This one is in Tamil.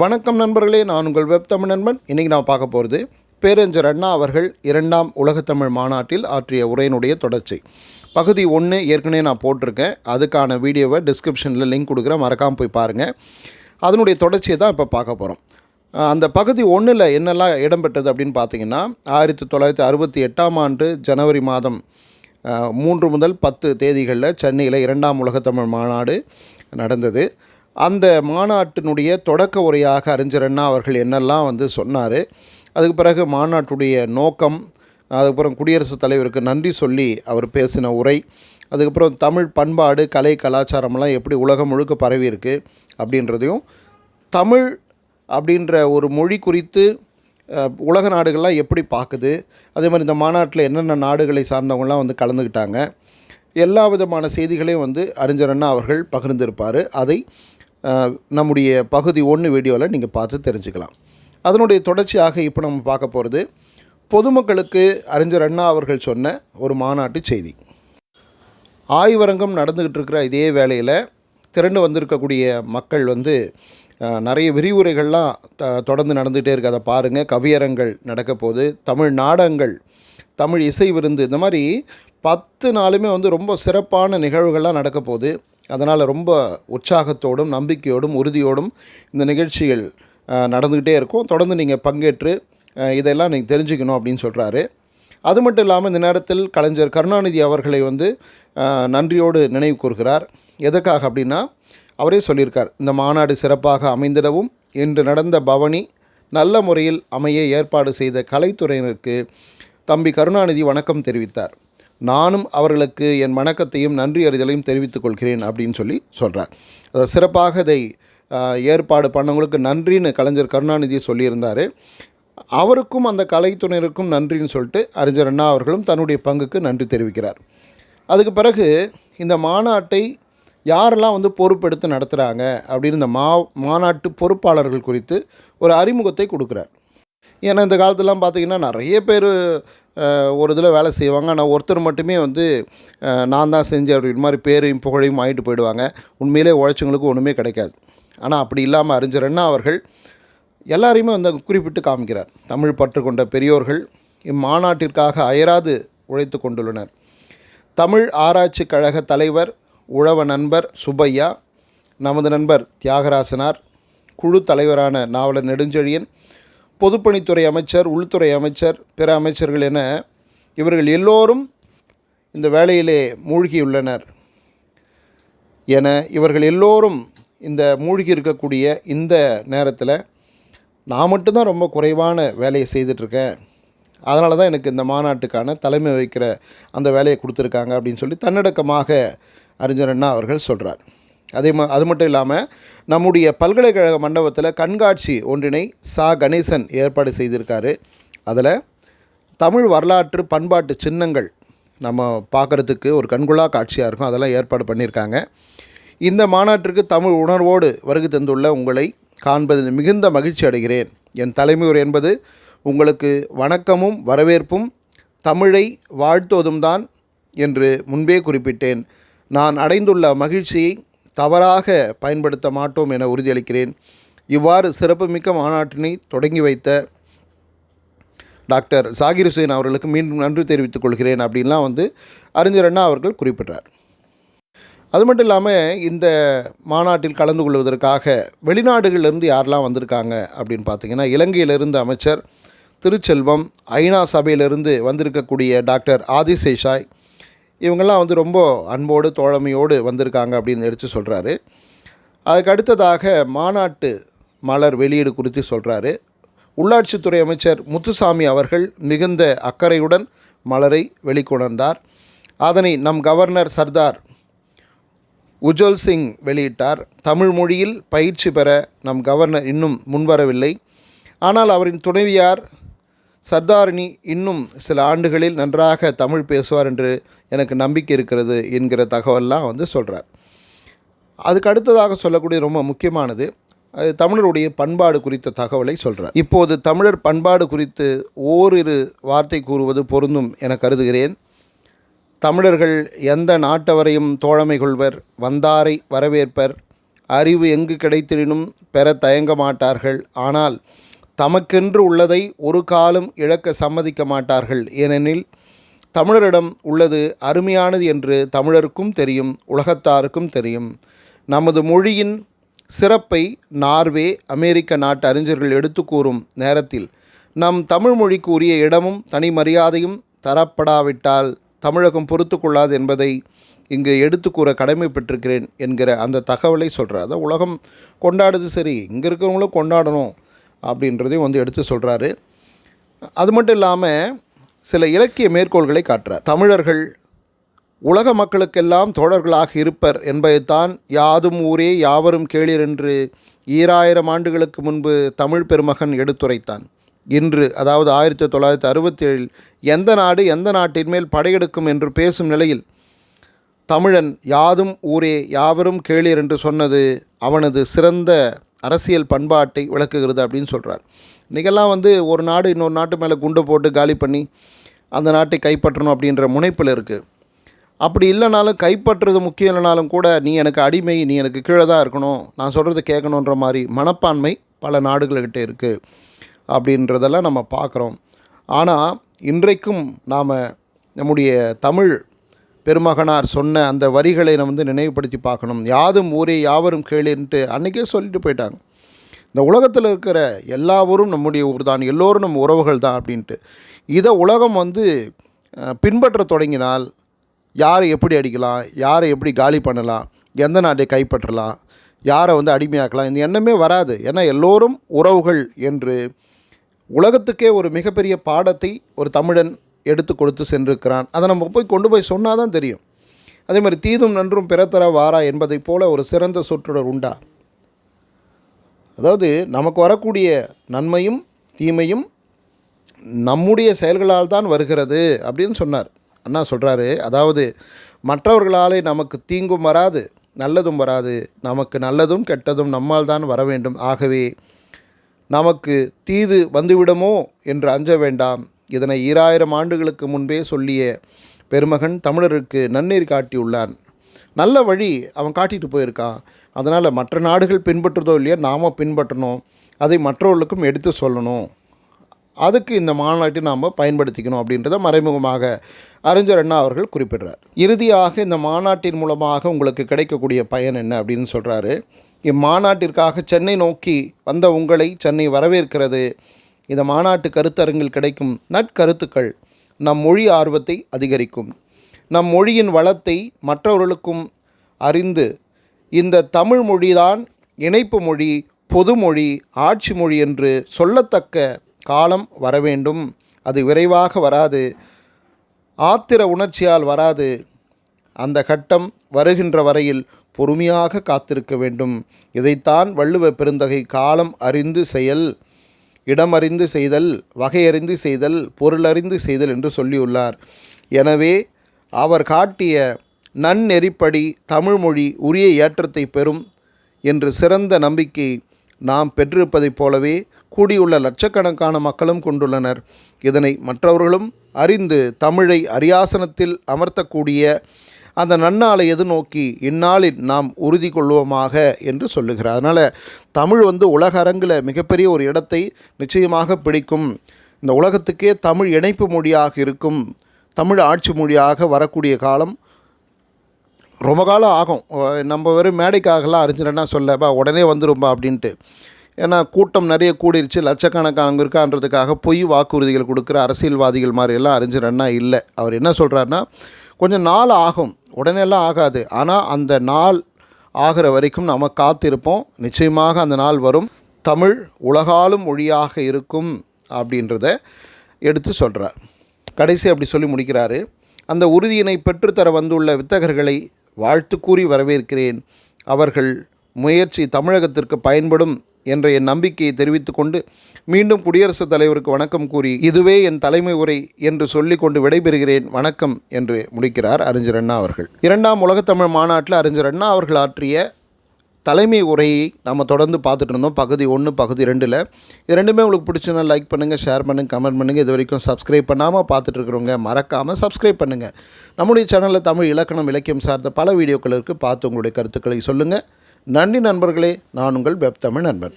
வணக்கம் நண்பர்களே நான் உங்கள் வெப் தமிழ் நண்பன். இன்றைக்கி நான் பார்க்க போகிறது பேரஞ்சர் அண்ணா அவர்கள் இரண்டாம் உலகத்தமிழ் மாநாட்டில் ஆற்றிய உரையினுடைய தொடர்ச்சி. பகுதி ஒன்று ஏற்கனவே நான் போட்டிருக்கேன். அதுக்கான வீடியோவை டிஸ்கிரிப்ஷனில் லிங்க் கொடுக்குறேன். மறக்காமல் போய் பாருங்கள் அதனுடைய தொடர்ச்சியை தான் இப்போ பார்க்க போகிறோம் அந்த பகுதி ஒன்றில் என்னெல்லாம் இடம்பெற்றது அப்படின்னு பார்த்தீங்கன்னா ஆயிரத்தி தொள்ளாயிரத்தி அறுபத்தி எட்டாம் ஆண்டு ஜனவரி மாதம் மூன்று முதல் பத்து தேதிகளில் சென்னையில் இரண்டாம் உலகத்தமிழ் மாநாடு நடந்தது. அந்த மாநாட்டினுடைய தொடக்க உரையாக அறிஞர் அண்ணா அவர்கள் என்னெல்லாம் வந்து சொன்னார் அதுக்கு பிறகு மாநாட்டுடைய நோக்கம் அதுக்கப்புறம் குடியரசுத் தலைவருக்கு நன்றி சொல்லி அவர் பேசின உரை அதுக்கப்புறம் தமிழ் பண்பாடு கலை கலாச்சாரமெல்லாம் எப்படி உலகம் முழுக்க பரவி இருக்கு அப்படின்றதையும் தமிழ் அப்படின்ற ஒரு மொழி குறித்து உலக நாடுகள்லாம் எப்படி பார்க்குது அதே மாதிரி இந்த மாநாட்டில் என்னென்ன நாடுகளை சார்ந்தவங்களாம் வந்து கலந்துக்கிட்டாங்க எல்லா விதமான செய்திகளையும் வந்து அறிஞர் அண்ணா அவர்கள் பகிர்ந்திருப்பார். அதை நம்முடைய பகுதி ஒன்று வீடியோவில் நீங்கள் பார்த்து தெரிஞ்சுக்கலாம். அதனுடைய தொடர்ச்சியாக இப்போ நம்ம பார்க்க போகிறது பொதுமக்களுக்கு அறிஞர் அண்ணா அவர்கள் சொன்ன ஒரு மாநாட்டு செய்தி. ஆய்வரங்கம் நடந்துக்கிட்டு இருக்கிற இதே வேளையில் திரண்டு வந்திருக்கக்கூடிய மக்கள் வந்து நிறைய விரிவுரைகள்லாம் த- தொடர்ந்து நடந்துகிட்டே இருக்கு. அதை பாருங்கள் கவியரங்கள் நடக்க போகுது. தமிழ் நாடகங்கள் தமிழ் இசை விருந்து இந்த மாதிரி பத்து நாளுமே வந்து ரொம்ப சிறப்பான நிகழ்வுகள்லாம் நடக்க போகுது. அதனால் ரொம்ப உற்சாகத்தோடும் நம்பிக்கையோடும் உறுதியோடும் இந்த நிகழ்ச்சிகள் நடந்துக்கிட்டே இருக்கும். தொடர்ந்து நீங்கள் பங்கேற்று இதெல்லாம் நீங்கள் தெரிஞ்சுக்கணும் அப்படின்னு சொல்கிறாரு அது மட்டும் இல்லாமல் இந்த நேரத்தில் கலைஞர் கருணாநிதி அவர்களை வந்து நன்றியோடு நினைவு கூறுகிறார் எதற்காக அப்படின்னா அவரே சொல்லியிருக்கார் இந்த மாநாடு சிறப்பாக அமைந்திடவும். இன்று நடந்த பவனி நல்ல முறையில் அமைய ஏற்பாடு செய்த கலைத்துறையினருக்கு தம்பி கருணாநிதி வணக்கம் தெரிவித்தார். நானும் அவர்களுக்கு என் வணக்கத்தையும் நன்றி அறிதலையும் தெரிவித்துக் கொள்கிறேன் அப்படின்னு சொல்லி சொல்கிறார் சிறப்பாக இதை ஏற்பாடு பண்ணவங்களுக்கு நன்றின்னு கலைஞர் கருணாநிதி சொல்லியிருந்தார். அவருக்கும் அந்த கலைத்துறையினருக்கும் நன்றின்னு சொல்லிட்டு அறிஞர் அண்ணா அவர்களும் தன்னுடைய பங்குக்கு நன்றி தெரிவிக்கிறார். அதுக்கு பிறகு இந்த மாநாட்டை யாரெல்லாம் வந்து பொறுப்பெடுத்து நடத்துகிறாங்க அப்படின்னு இந்த மா மாநாட்டு பொறுப்பாளர்கள் குறித்து ஒரு அறிமுகத்தை கொடுக்குறார். ஏன்னா இந்த காலத்திலாம் பார்த்தீங்கன்னா நிறைய பேர் ஒரு இதில் வேலை செய்வாங்க. ஆனால் ஒருத்தர் மட்டுமே வந்து நான் தான் செஞ்சேன் அப்படின்ற மாதிரி பேரையும் புகழையும் வாங்கிட்டு போயிடுவாங்க. உண்மையிலே உழைச்சவங்களுக்கு ஒன்றுமே கிடைக்காது. ஆனால் அப்படி இல்லாமல் அறிஞர் அண்ணா அவர்கள் எல்லாரையுமே வந்து குறிப்பிட்டு காமிக்கிறார். தமிழ் பற்று கொண்ட பெரியோர்கள் இம்மாநாட்டிற்காக அயராது உழைத்து கொண்டுள்ளனர். தமிழ் ஆராய்ச்சி கழக தலைவர் உழவ நண்பர் சுப்பையா நமது நண்பர் தியாகராசனார் குழு தலைவரான நாவலர் நெடுஞ்செழியன் பொதுப்பணித்துறை அமைச்சர் உள்துறை அமைச்சர் பிற அமைச்சர்கள் என இவர்கள் எல்லோரும் இந்த வேலையிலே மூழ்கியுள்ளனர். என இவர்கள் எல்லோரும் இந்த மூழ்கி இருக்கக்கூடிய இந்த நேரத்தில் நான் மட்டும்தான் ரொம்ப குறைவான வேலையை செய்துட்ருக்கேன். அதனால தான் எனக்கு இந்த மாநாட்டுக்கான தலைமை வகிக்கிற அந்த வேலையை கொடுத்துருக்காங்க அப்படின்னு சொல்லி தன்னடக்கமாக அறிஞர் அண்ணா அவர்கள் சொல்கிறார் அதே மா அது மட்டும் இல்லாமல் நம்முடைய பல்கலைக்கழக மண்டபத்தில் கண்காட்சி ஒன்றினை சா. கணேசன் ஏற்பாடு செய்திருக்காரு. அதில் தமிழ் வரலாற்று பண்பாட்டு சின்னங்கள் நம்ம பார்க்குறதுக்கு ஒரு கண்குலா காட்சியாக இருக்கும். அதெல்லாம் ஏற்பாடு பண்ணியிருக்காங்க இந்த மாநாட்டிற்கு தமிழ் உணர்வோடு வருகை தந்துள்ள உங்களை காண்பதில் மிகுந்த மகிழ்ச்சி அடைகிறேன். என் தலைமுறை என்பது உங்களுக்கு வணக்கமும் வரவேற்பும் தமிழை வாழ்த்துவதும் தான் என்று முன்பே குறிப்பிட்டேன். நான் அடைந்துள்ள மகிழ்ச்சியை தவறாக பயன்படுத்த மாட்டோம் என உறுதியளிக்கிறேன். இவ்வாறு சிறப்புமிக்க மாநாட்டினை தொடங்கி வைத்த டாக்டர் ஜாகிர் ஹுசேன் அவர்களுக்கு மீண்டும் நன்றி தெரிவித்துக் கொள்கிறேன் அப்படின்லாம் வந்து அறிஞர் அண்ணா அவர்கள் குறிப்பிட்டார். அது மட்டும் இல்லாமல் இந்த மாநாட்டில் கலந்து கொள்வதற்காக வெளிநாடுகளிலிருந்து யாரெல்லாம் வந்திருக்காங்க அப்படின்னு பார்த்தீங்கன்னா இலங்கையிலிருந்து அமைச்சர் திருச்செல்வம் ஐநா சபையிலிருந்து வந்திருக்கக்கூடிய டாக்டர் ஆதிசேஷாய் இவங்கெல்லாம் வந்து ரொம்ப அன்போடு தோழமையோடு வந்திருக்காங்க அப்படின்னு எடுத்து சொல்கிறாரு அதுக்கு அடுத்ததாக மாநாட்டு மலர் வெளியீடு குறித்து சொல்கிறாரு உள்ளாட்சித்துறை அமைச்சர் முத்துசாமி அவர்கள் மிகுந்த அக்கறையுடன் மலரை வெளிக்கொணர்ந்தார். அதனை நம் கவர்னர் சர்தார் உஜ்வல் சிங் வெளியிட்டார். தமிழ் மொழியில் பயிற்சி பெற நம் கவர்னர் இன்னும் முன்வரவில்லை. ஆனால் அவரின் துணைவியார் சர்தாரினி இன்னும் சில ஆண்டுகளில் நன்றாக தமிழ் பேசுவார் என்று எனக்கு நம்பிக்கை இருக்கிறது என்கிற தகவல்லாம் வந்து சொல்கிறார் அதுக்கு அடுத்ததாக சொல்லக்கூடிய ரொம்ப முக்கியமானது அது தமிழருடைய பண்பாடு குறித்த தகவலை சொல்கிறார் இப்போது தமிழர் பண்பாடு குறித்து ஓரிரு வார்த்தை கூறுவது பொருந்தும் என கருதுகிறேன். தமிழர்கள் எந்த நாட்டவரையும் தோழமை கொள்வர் வந்தாரை வரவேற்பர் அறிவு எங்கு கிடைத்திடினும் பெற தயங்க மாட்டார்கள். ஆனால் தமக்கென்று உள்ளதை ஒரு காலம் இழக்க சம்மதிக்க மாட்டார்கள். ஏனெனில் தமிழரிடம் உள்ளது அருமையானது என்று தமிழருக்கும் தெரியும் உலகத்தாருக்கும் தெரியும். நமது மொழியின் சிறப்பை நார்வே அமெரிக்க நாட்டு அறிஞர்கள் எடுத்து கூறும் நேரத்தில் நம் தமிழ் மொழிக்கு உரிய இடமும் தனி மரியாதையும் தரப்படாவிட்டால் தமிழகம் பொறுத்து கொள்ளாது என்பதை இங்கு எடுத்து கூற கடமைப்பட்டிருக்கிறேன் என்கிற அந்த தகவலை சொல்கிறார் அதான் உலகம் கொண்டாடுது சரி இங்கே இருக்கிறவங்களும் கொண்டாடணும். அப்படின்றதையும் வந்து எடுத்து சொல்கிறாரு அது மட்டும் இல்லாமல் சில இலக்கிய மேற்கோள்களை காட்டுறார். தமிழர்கள் உலக மக்களுக்கெல்லாம் தோழர்களாக இருப்பர் என்பதைத்தான் யாதும் ஊரே யாவரும் கேளீர் என்று ஈராயிரம் ஆண்டுகளுக்கு முன்பு தமிழ் பெருமகன் எடுத்துரைத்தான். இன்று அதாவது ஆயிரத்தி தொள்ளாயிரத்தி அறுபத்தேழில் எந்த நாடு எந்த நாட்டின் மேல் படையெடுக்கும் என்று பேசும் நிலையில் தமிழன் யாதும் ஊரே யாவரும் கேளீர் என்று சொன்னது அவனது சிறந்த அரசியல் பண்பாட்டை விளக்குகிறது அப்படின்னு சொல்கிறார் இன்றைக்கெல்லாம் வந்து ஒரு நாடு இன்னொரு நாட்டு மேலே குண்டு போட்டு காலி பண்ணி அந்த நாட்டை கைப்பற்றணும் அப்படின்ற முனைப்பில் இருக்குது அப்படி இல்லைனாலும் கைப்பற்றுறது முக்கியம் இல்லைனாலும் கூட நீ எனக்கு அடிமை நீ எனக்கு கீழே தான் இருக்கணும் நான் சொல்கிறது கேட்கணுன்ற மாதிரி மனப்பான்மை பல நாடுகள்கிட்ட இருக்குது அப்படின்றதெல்லாம் நம்ம பார்க்குறோம். ஆனால் இன்றைக்கும் நாம் நம்முடைய தமிழ் பெருமகனார் சொன்ன அந்த வரிகளை நம்ம வந்து நினைவுபடுத்தி பார்க்கணும். யாதும் ஊரே யாவரும் கேளுன்ட்டு அன்றைக்கே சொல்லிட்டு போயிட்டாங்க. இந்த உலகத்தில் இருக்கிற எல்லா ஊரும் நம்முடைய ஊர் தான் எல்லோரும் நம்ம உறவுகள் தான் அப்படின்ட்டு. இதை உலகம் வந்து பின்பற்ற தொடங்கினால் யாரை எப்படி அடிக்கலாம் யாரை எப்படி காலி பண்ணலாம் எந்த நாட்டை கைப்பற்றலாம் யாரை வந்து அடிமையாக்கலாம் இந்த எண்ணமே வராது. ஏன்னா எல்லோரும் உறவுகள் என்று உலகத்துக்கே ஒரு மிகப்பெரிய பாடத்தை ஒரு தமிழன் எடுத்து கொடுத்து சென்றிருக்கிறான். அதை நம்ம போய் கொண்டு போய் சொன்னால் தான் தெரியும். அதே மாதிரி தீதும் நன்றும் பிறத்தர வாரா என்பதைப் போல ஒரு சிறந்த சொற்றொடர் உண்டா? அதாவது நமக்கு வரக்கூடிய நன்மையும் தீமையும் நம்முடைய செயல்களால் தான் வருகிறது அப்படின்னு சொன்னார். அண்ணா சொல்கிறாரு அதாவது மற்றவர்களாலே நமக்கு தீங்கும் வராது நல்லதும் வராது. நமக்கு நல்லதும் கெட்டதும் நம்மால் தான் வர வேண்டும். ஆகவே நமக்கு தீது வந்துவிடுமோ என்று அஞ்ச வேண்டாம். இதனை ஈராயிரம் ஆண்டுகளுக்கு முன்பே சொல்லிய பெருமகன் தமிழருக்கு நன்னீர் காட்டியுள்ளான். நல்ல வழி அவன் காட்டிட்டு போயிருக்கான் அதனால் மற்ற நாடுகள் பின்பற்றுறதோ இல்லையோ நாம் பின்பற்றணும். அதை மற்றவர்களுக்கும் எடுத்து சொல்லணும். அதுக்கு இந்த மாநாட்டை நாம் பயன்படுத்திக்கணும் அப்படின்றத மறைமுகமாக அறிஞர் அண்ணா அவர்கள் குறிப்பிடுறார். இறுதியாக இந்த மாநாட்டின் மூலமாக உங்களுக்கு கிடைக்கக்கூடிய பயன் என்ன அப்படின்னு சொல்கிறாரு இம்மாநாட்டிற்காக சென்னை நோக்கி வந்த உங்களை சென்னை வரவேற்கிறது. இந்த மாநாட்டு கருத்தரங்கில் கிடைக்கும் நற்கருத்துக்கள் நம் மொழி ஆர்வத்தை அதிகரிக்கும். நம் மொழியின் வளத்தை மற்றவர்களுக்கும் அறிந்து இந்த தமிழ் மொழிதான் இணைப்பு மொழி பொதுமொழி ஆட்சி மொழி என்று சொல்லத்தக்க காலம் வரவேண்டும் அது விரைவாக வராது. ஆத்திர உணர்ச்சியால் வராது. அந்த கட்டம் வருகின்ற வரையில் பொறுமையாக காத்திருக்க வேண்டும். இதைத்தான் வள்ளுவ பெருந்தகை காலம் அறிந்து செயல். இடமறிந்து செய்தல் வகையறிந்து செய்தல் பொருளறிந்து செய்தல் என்று சொல்லியுள்ளார். எனவே அவர் காட்டிய நன்னெறிப்படி தமிழ்மொழி உரிய ஏற்றத்தை பெறும் என்று சிறந்த நம்பிக்கை நாம் பெற்றிருப்பதைப் போலவே கூடியுள்ள லட்சக்கணக்கான மக்களும் கொண்டுள்ளனர். இதனை மற்றவர்களும் அறிந்து தமிழை அரியாசனத்தில் அமர்த்தக்கூடிய அந்த நன்னாளை எதிர்நோக்கி இந்நாளில் நாம் உறுதி கொள்வோமாக என்று சொல்லுகிறார். அதனால் தமிழ் வந்து உலக அரங்கில் மிகப்பெரிய ஒரு இடத்தை நிச்சயமாக பிடிக்கும். இந்த உலகத்துக்கே தமிழ் இணைப்பு மொழியாக இருக்கும் தமிழ் ஆட்சி மொழியாக வரக்கூடிய காலம் ரொம்ப காலம் ஆகும். நம்ம வெறும் மேடைக்காகலாம் அறிஞர்னா சொல்லப்பா உடனே வந்துரும்பா அப்படின்ட்டு. ஏன்னா கூட்டம் நிறைய கூடிருச்சு. லட்சக்கணக்கானவங்க இருக்கான்றதுக்காக பொய் வாக்குறுதிகள் கொடுக்குற அரசியல்வாதிகள் மாதிரி எல்லாம் அறிஞர் அண்ணா இல்லை. அவர் என்ன சொல்கிறாருன்னா கொஞ்சம் நாள் ஆகும். உடனேலாம் ஆகாது. ஆனால் அந்த நாள் ஆகிற வரைக்கும் நம்ம காத்திருப்போம். நிச்சயமாக அந்த நாள் வரும். தமிழ் உலகாலும் மொழியாக இருக்கும் அப்படின்றத எடுத்து சொல்கிறார் கடைசி அப்படி சொல்லி முடிக்கிறாரு. அந்த உறுதியினை பெற்றுத்தர வந்துள்ள வித்தகர்களை வாழ்த்து கூறி வரவேற்கிறேன். அவர்கள் முயற்சி தமிழகத்திற்கு பயன்படும் என்ற என் நம்பிக்கையை தெரிவித்துக்கொண்டு மீண்டும் குடியரசுத் தலைவருக்கு வணக்கம் கூறி இதுவே என் தலைமை உரை என்று சொல்லிக்கொண்டு விடைபெறுகிறேன். வணக்கம் என்று முடிக்கிறார் அறிஞர் அண்ணா அவர்கள். இரண்டாம் உலகத்தமிழ் மாநாட்டில் அறிஞர் அண்ணா அவர்கள் ஆற்றிய தலைமை உரையை நம்ம தொடர்ந்து பார்த்துட்டு இருந்தோம். பகுதி ஒன்று பகுதி ரெண்டில். இது ரெண்டுமே உங்களுக்கு பிடிச்சுன்னா லைக் பண்ணுங்கள் ஷேர் பண்ணுங்கள் கமெண்ட் பண்ணுங்கள் இது வரைக்கும் சப்ஸ்கிரைப் பண்ணாமல் பார்த்துட்ருக்குறவங்க மறக்காமல் சப்ஸ்கிரைப் பண்ணுங்கள் நம்முடைய சேனலில் தமிழ் இலக்கணம் இலக்கியம் சார்ந்த பல வீடியோக்கள் இருக்குது பார்த்து உங்களுடைய கருத்துக்களை சொல்லுங்கள் நன்றி நண்பர்களே நான் உங்கள் வெப் தமிழ் நண்பன்.